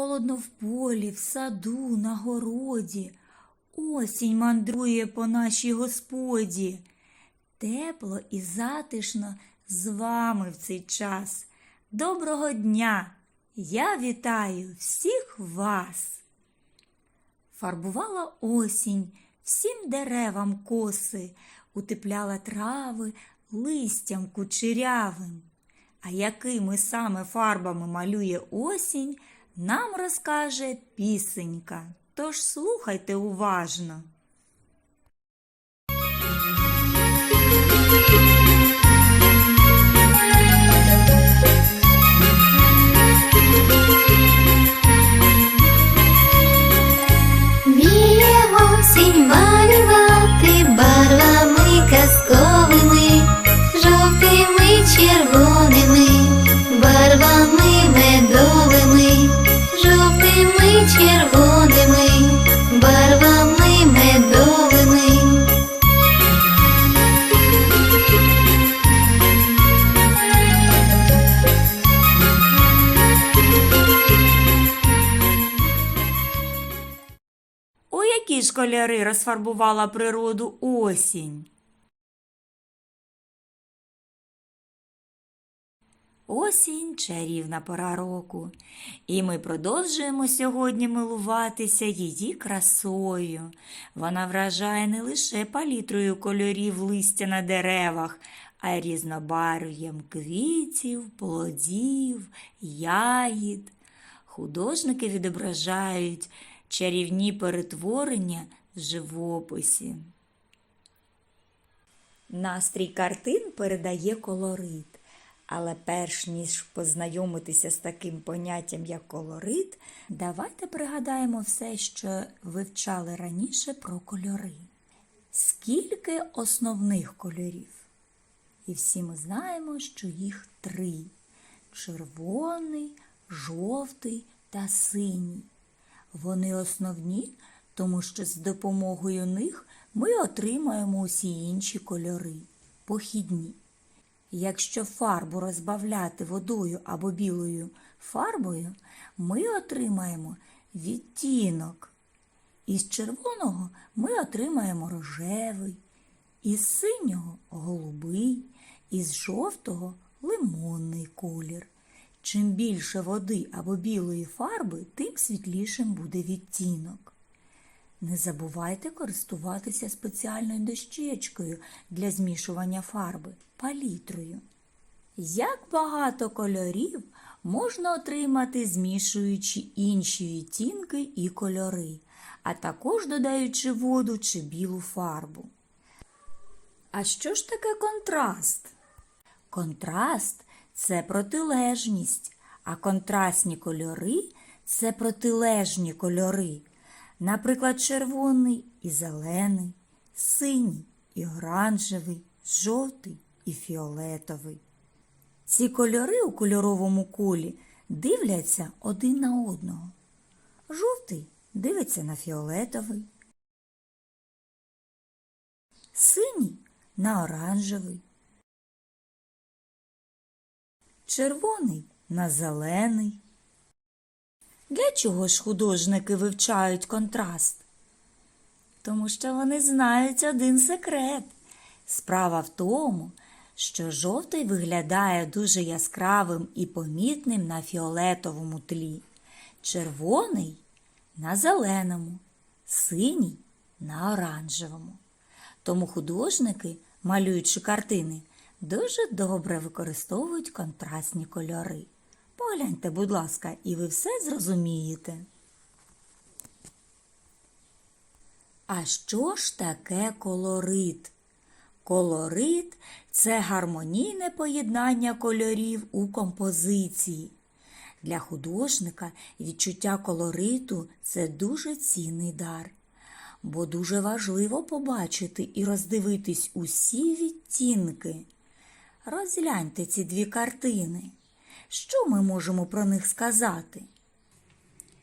Холодно в полі, в саду, на городі. Осінь мандрує по нашій господі. Тепло і затишно з вами в цей час. Доброго дня! Я вітаю всіх вас. Фарбувала осінь всім деревам коси, утепляла трави листям кучерявим. А якими саме фарбами малює осінь, нам розкаже пісенька. Тож слухайте уважно. Кольори розфарбувала природу осінь? Осінь чарівна пора року, і ми продовжуємо сьогодні милуватися її красою. Вона вражає не лише палітрою кольорів листя на деревах, а й різнобарв'ям квітів, плодів, ягід. Художники відображають чарівні перетворення в живописі. Настрій картин передає колорит. Але перш ніж познайомитися з таким поняттям, як колорит, давайте пригадаємо все, що вивчали раніше про кольори. Скільки основних кольорів? І всі ми знаємо, що їх три: червоний, жовтий та синій. Вони основні, тому що з допомогою них ми отримаємо усі інші кольори похідні. Якщо фарбу розбавляти водою або білою фарбою, ми отримаємо відтінок. Із червоного ми отримаємо рожевий, із синього голубий, із жовтого лимонний колір. Чим більше води або білої фарби, тим світлішим буде відтінок. Не забувайте користуватися спеціальною дощечкою для змішування фарби палітрою. Як багато кольорів можна отримати, змішуючи інші відтінки і кольори, а також додаючи воду чи білу фарбу. А що ж таке контраст? Контраст це протилежність, а контрастні кольори це протилежні кольори. Наприклад, червоний і зелений, синій і оранжевий, жовтий і фіолетовий. Ці кольори у кольоровому колі дивляться один на одного. Жовтий дивиться на фіолетовий, синій на оранжевий, червоний на зелений. Для чого ж художники вивчають контраст? Тому що вони знають один секрет. Справа в тому, що жовтий виглядає дуже яскравим і помітним на фіолетовому тлі, червоний на зеленому, синій на оранжевому. Тому художники, малюючи картини, дуже добре використовують контрастні кольори. Погляньте, будь ласка, і ви все зрозумієте. А що ж таке колорит? Колорит це гармонійне поєднання кольорів у композиції. Для художника відчуття колориту це дуже цінний дар, бо дуже важливо побачити і роздивитись усі відтінки. Розгляньте ці дві картини. Що ми можемо про них сказати?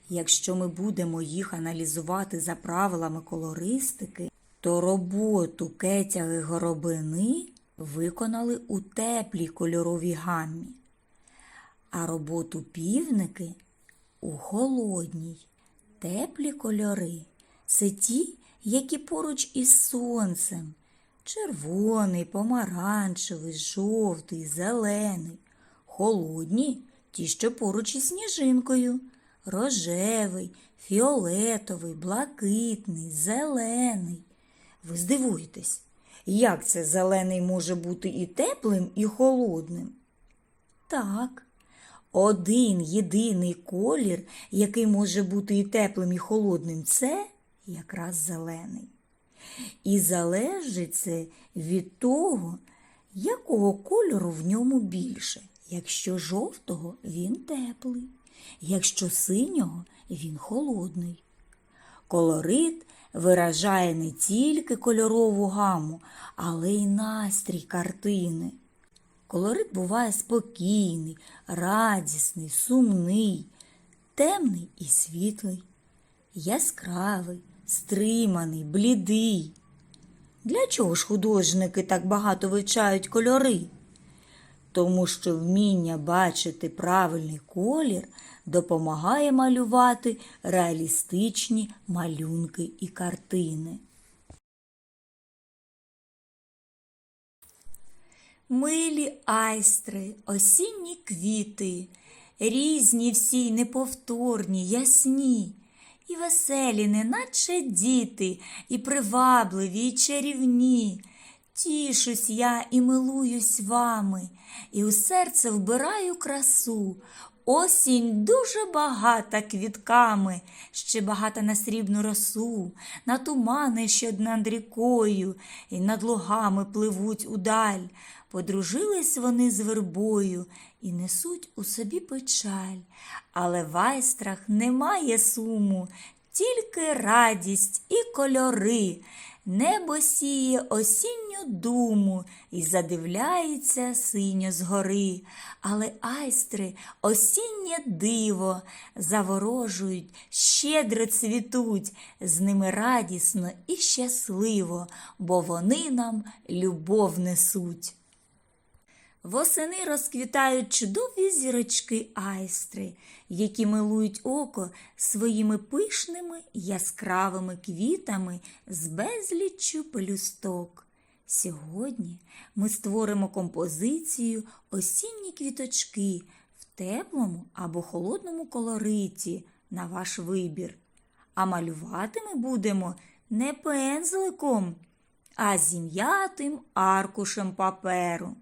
Якщо ми будемо їх аналізувати за правилами колористики, то роботу кетяги горобини виконали у теплій кольоровій гаммі, а роботу півники у холодній. Теплі кольори це ті, які поруч із сонцем. Червоний, помаранчевий, жовтий, зелений. Холодні ті, що поруч із сніжинкою. Рожевий, фіолетовий, блакитний, зелений. Ви здивуєтесь, як це зелений може бути і теплим, і холодним? Так, один єдиний колір, який може бути і теплим, і холодним, це якраз зелений. І залежить це від того, якого кольору в ньому більше. Якщо жовтого він теплий, якщо синього він холодний. Колорит виражає не тільки кольорову гаму, але й настрій картини. Колорит буває спокійний, радісний, сумний, темний і світлий, яскравий, стриманий, блідий. Для чого ж художники так багато вивчають кольори? Тому що вміння бачити правильний колір допомагає малювати реалістичні малюнки і картини. Милі айстри, осінні квіти, різні всі неповторні, ясні, і веселі, неначе діти, і привабливі, і чарівні. Тішусь я і милуюсь вами, і у серце вбираю красу. Осінь дуже багата квітками, ще багата на срібну росу, на тумани, що над рікою, і над лугами пливуть удаль. Подружились вони з вербою і несуть у собі печаль. Але в айстрах немає суму, тільки радість і кольори. Небо сіє осінню думу і задивляється синьо згори. Але айстри осіннє диво заворожують, щедро цвітуть, з ними радісно і щасливо, бо вони нам любов несуть. Восени розквітають чудові зірочки айстри, які милують око своїми пишними яскравими квітами з безліччю пелюсток. Сьогодні ми створимо композицію осінні квіточки в теплому або холодному колориті на ваш вибір. А малювати ми будемо не пензликом, а зім'ятим аркушем паперу.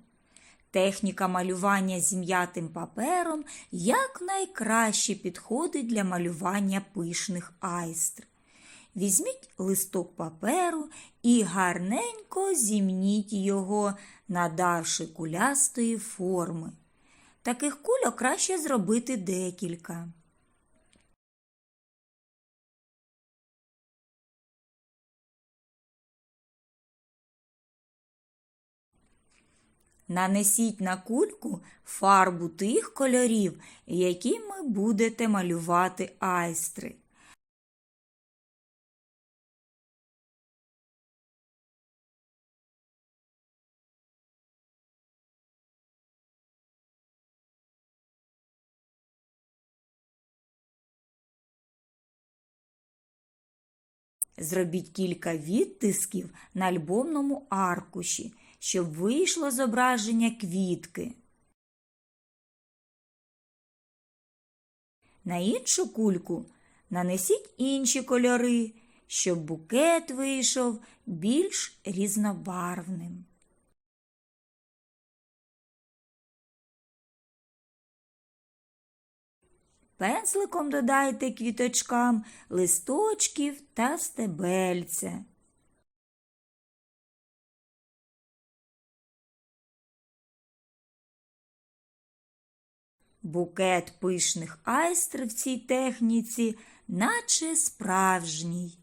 Техніка малювання зім'ятим папером якнайкраще підходить для малювання пишних айстр. Візьміть листок паперу і гарненько зімніть його, надавши кулястої форми. Таких кульок краще зробити декілька. Нанесіть на кульку фарбу тих кольорів, якими будете малювати айстри. Зробіть кілька відтисків на альбомному аркуші, щоб вийшло зображення квітки. На іншу кульку нанесіть інші кольори, щоб букет вийшов більш різнобарвним. Пензликом додайте квіточкам листочків та стебельця. Букет пишних айстр в цій техніці, наче справжній.